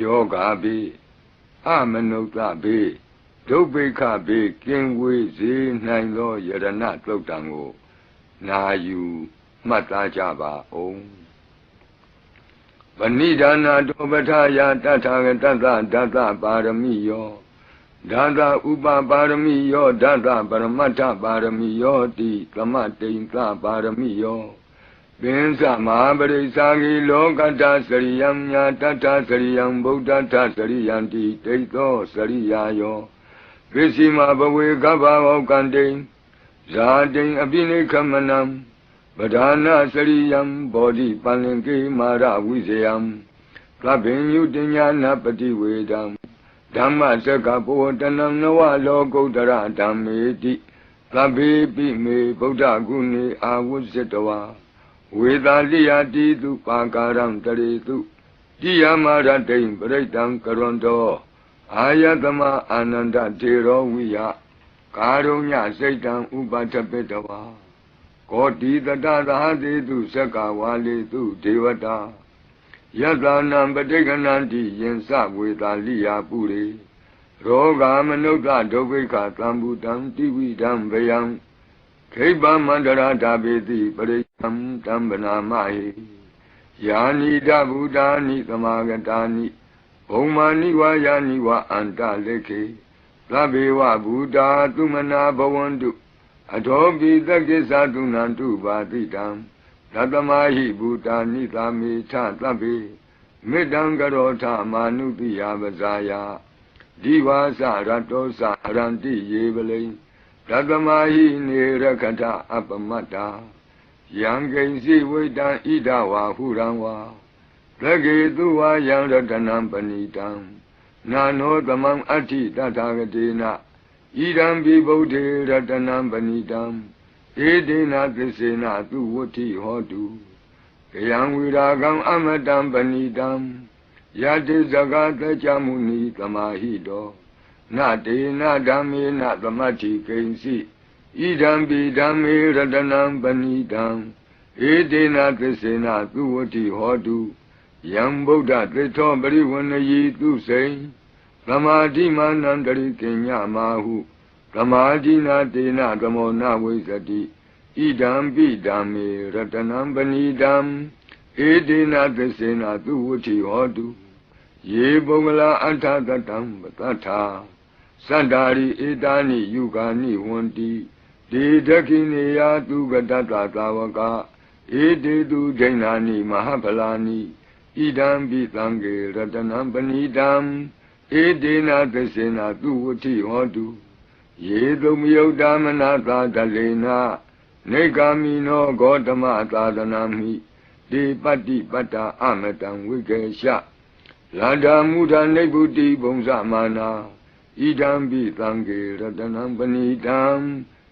ယောဂဘေးအမနုဿဘေးဒုဗ္ဗိခဘေးကင်းဝေးစေနိုင်သောယရဏသုတ်တံကိုနာယူမှတ်သားကြပါဦးဗဏိဒါနာတောပထယာတထာဂတတဒတပါရမိယောဒါသဥပပါရမိယောဒါသပရမတ္ထပါရမိယောတိသမတိန်သပါရမိယော ပင်စမဟာပရိစ္ဆာဂီလောကတ္တစရိယံညာတတ္ထစရိယံဗုဒ္ဓတ္ထစရိယံတိတိသောစရိယာယောပစ္စည်းမဘဝေကဗ္ဗဝကံတိဇာတိအပိနိခမနံပဓာနာစရိယံဘောဓိပန္လင်ကေမာရဝိဇယံသဗ္ဗညုတညာနာပတိဝေဒံဓမ္မစကဘောတနံနဝလောကုတ္တရဓမ္မေတိသဗ္ဗေပိမေဗုဒ္ဓဂုဏေအာဝုဇ္ဇတဝါ ဝေသာလိယတိတုပါကာရံတရေတုတိယမရတိံပရိတံကရွန်တောအာယတမအာနန္ဒတေရောဝိယကာရုညစိတ်တံဥပထပိတဝါကောတိတတသဟတိတုသက္ကဝါလေတုဒေဝတာယတနံပဋိကဏန္တိယင်စဝေသာလိယပုရိရောဂာမနုဿဒုဗ္ဗိခသံဘူတံတိဝိတံဗယံခိဗ္ဗမန္တရာဓာပေတိပရိယံ တံဗနာမဟိယာနိတဗုဒ္ဓာနိသမာဂတာနိဘုံမာနိဝါယာနိဝါအန္တလေခေသဗ္ဗေဝဗုဒ္ဓာသုမနာဘဝန္တုအထောပိသက္ကိသတုဏံတုပါတိတံသတ္တမဟိဘူတာနိသာမေထသဗ္ဗေမေတ္တံကရောထမာနုတိယပဇာယဒီဝါစရတောစရန္တိယေပလိသတ္တမဟိနေရခထအပမတ္တာ ယံကိဉ္စီဝိတံဣဒဝါဟုရံဝါသကေသူဝါယံရတနံပဏိတံနာနောသမံအဋ္ဌိတထာဂတေနဣဒံပိဗုဒ္ဓေရတနံပဏိတံဧတေနသစ္စေနသူဝဋ္ဌိဟောတုကယံဝိရာကံအမတံပဏိတံယတိဇဂတကြမုနိသမာဟိတောနတေနဓမ္မေနသမတ္ထိကိဉ္စီ ဣဒံပိဓမ္မေရတနံပဏိတံဧတေနသစ္စေနသူဝဋ္ဌိဟောတုယံဗုဒ္ဓသစ္ထောပရိဝဏယီသူစိံသမာဓိမာနန္တရိကညမာဟုသမာဓိနာတေနသမောနဝိသတိဣဒံပိဓမ္မေရတနံပဏိတံဧတေနသစ္စေနသူဝဋ္ဌိဟောတုယေပုဂ္ဂလာအထသတံပတ္ထာသန္တာရိဧတာနိယုဂာနိဝန္တိ ဒေဒခိနေယသူကတတသာဝကဧတေတုဒိဏာနိမဟာဖလာနိဣဒံပိသံဃေရတနံပဏိတံဧတေနသစ္စေနသူဝဋ္ဌိဟောတုယေတုမယုတ်တမနာသာတလေနာနေဂာမိနောဂေါတမသာသနာမိဒီပတ္တိပတ္တာအမတံဝိကေရှလန္ဒာမုဒနိဗ္ဗုတိဘုံဇမာနာဣဒံပိသံဃေရတနံပဏိတံ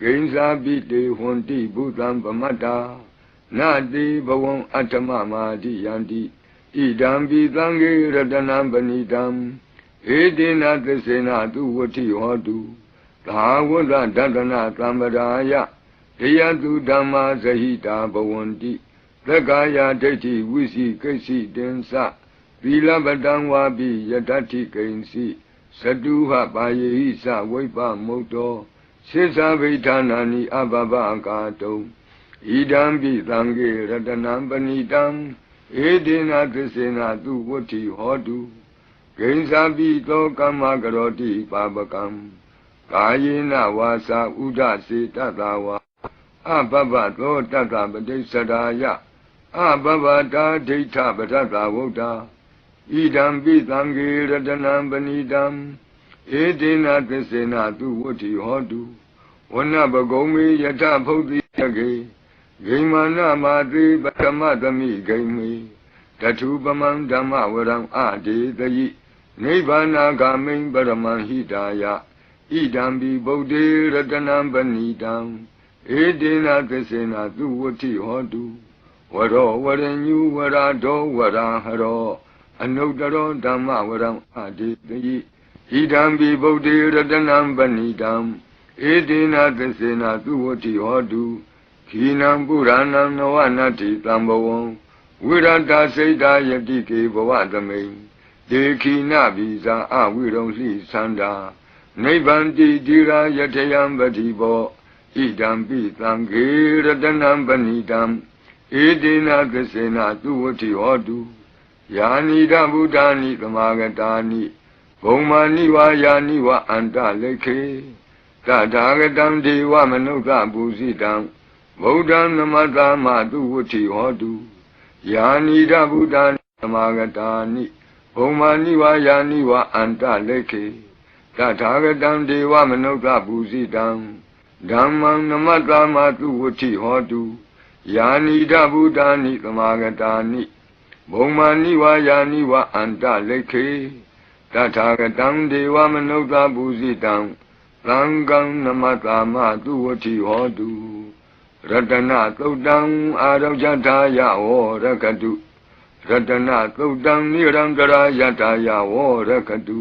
ဂိဉ္စာပိတေဟွန်တိဘုသံပမတ္တာနာတိဘဝံအတ္တမမာတိယန္တိဣဒံပိသံဃေရတနံပဏိတံဧတေနသစ္စေနသူဝဋ္ဌိဟောတုသာဝတ္တဒတနာသံပရာယတရားသူဓမ္မာဇဟိတာဘဝန္တိသက္ကာယဒိဋ္ဌိဝိစီကိစ္စိတင်္စသီလပတံဝါပိယတ္တိကိဉ္စီသတုဟပါယေဟိသဝိပမုတ်တော စေသဗိဌာနာနိအဘဘကာတုံဣဒံပိသံဃေရတနံပဏိတံဧတေနသစ္စေနသူဝဋ္ဌိဟောတုဂိဉ္စာပိသောကမ္မကရောတိပါပကံကာယေနဝါစာဥဒစေတတဝါအဘဘသောတတပတိစ္ဆရာယအဘဘတာဒိဋ္ဌပထသဝုဒ္ဓဣဒံပိသံဃေရတနံပဏိတံ ဧတေနသစ္စေနသူဝဋ္ဌိဟောတုဝနပဂုံမေယထဖုတ်တိယကေဂိမာနမာတိပထမသမိဂိမေတထုပမံဓမ္မဝရံအဒေတယိနိဗ္ဗာနာဂမိံပရမံဟိတာယဣဒံဘိဗုဒ္ဓေရတနံပဏိတံဧတေနသစ္စေနာသူဝတိဟောတုဝရောဝရညုဝရဒောဝရဟရောအနုတ္တရောဓမ္မဝရံအဒေတယိ ဣဒံဘိဗုဒ္ဓေရတနံပဏိတံဧတေနသစ္စေနာသူဝတိဟောတုခိနံပုရဏံနဝနတ္တိတံဘဝံဝိရတစိတ်တာယတိကေဘဝသမိန်ဒေခိနဘိဇာအဝိရုံလိသန္တာနိဗ္ဗန္တိတိရာယထယံပတိဘောဣဒံပိသံဃေရတနံပဏိတံဧတေနသစ္စေနသူဝတိဟောတုယာနိဒဗုဒ္ဓာနိသမာဂတာနိ ဘုံမာနိဝါယာနိဝအန္တလိခေတထာဂတံဒေဝမနုဿပူဇိတံဗုဒ္ဓံနမတ္တမသူဝတိဟောတုယာနိဒဗုဒ္ဓာနိသမာဂတာနိဘုံမာနိဝါယာနိဝအန္တလိခေတထာဂတံဒေဝမနုဿပူဇိတံဓမ္မံနမတ္တမသူဝတိဟောတုယာနိဒဗုဒ္ဓာနိသမာဂတာနိဘုံမာနိဝါယာနိဝအန္တလိခေ တထာဂတံဒေဝမနုဿပူဇိတံသံဃံနမတ္တမသူဝတိဟောတုရတနာသုတ်တံအာရောဇထာယဝရကတုရတနာသုတ်တံနိရံကရာယထာယဝရကတု